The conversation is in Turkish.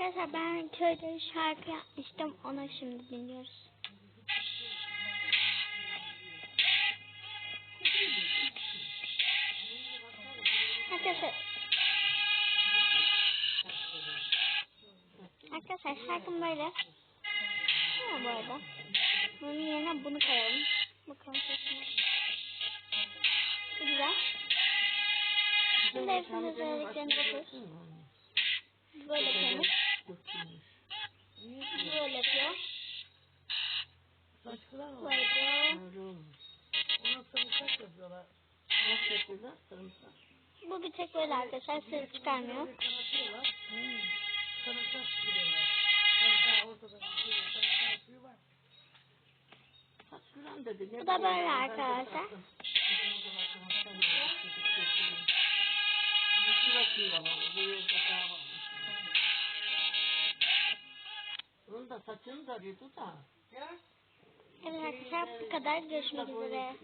Arkadaşlar ben köyde şarkı yapmıştım. Onu şimdi dinliyoruz. Arkadaşlar Arkadaşlar şarkım böyle. Ha bu arada. Bunun yerine bunu koyalım. Bakalım sesine. Bu güzel. Şimdi hepsinin özelliklerini bakıyoruz. Böyle. Böyle yapıyor. Böyle. Öyle olmuş. Ona sarımsak yapıyorlar. Nasıl yapıyorlar? Sarımsak. Bu bir tek böyle arkadaşlar. Ses çıkarmıyor. Böyle kanatıyorlar. Hmm. Sarımsak sürüyorlar. Sarımsak ortada şey. Sarımsak suyu var. Gram dedi? Bu da böyle arkadaşlar. Bunun da saçını da arıyordu da. Evet arkadaşlar bu kadar. Görüşmek üzere.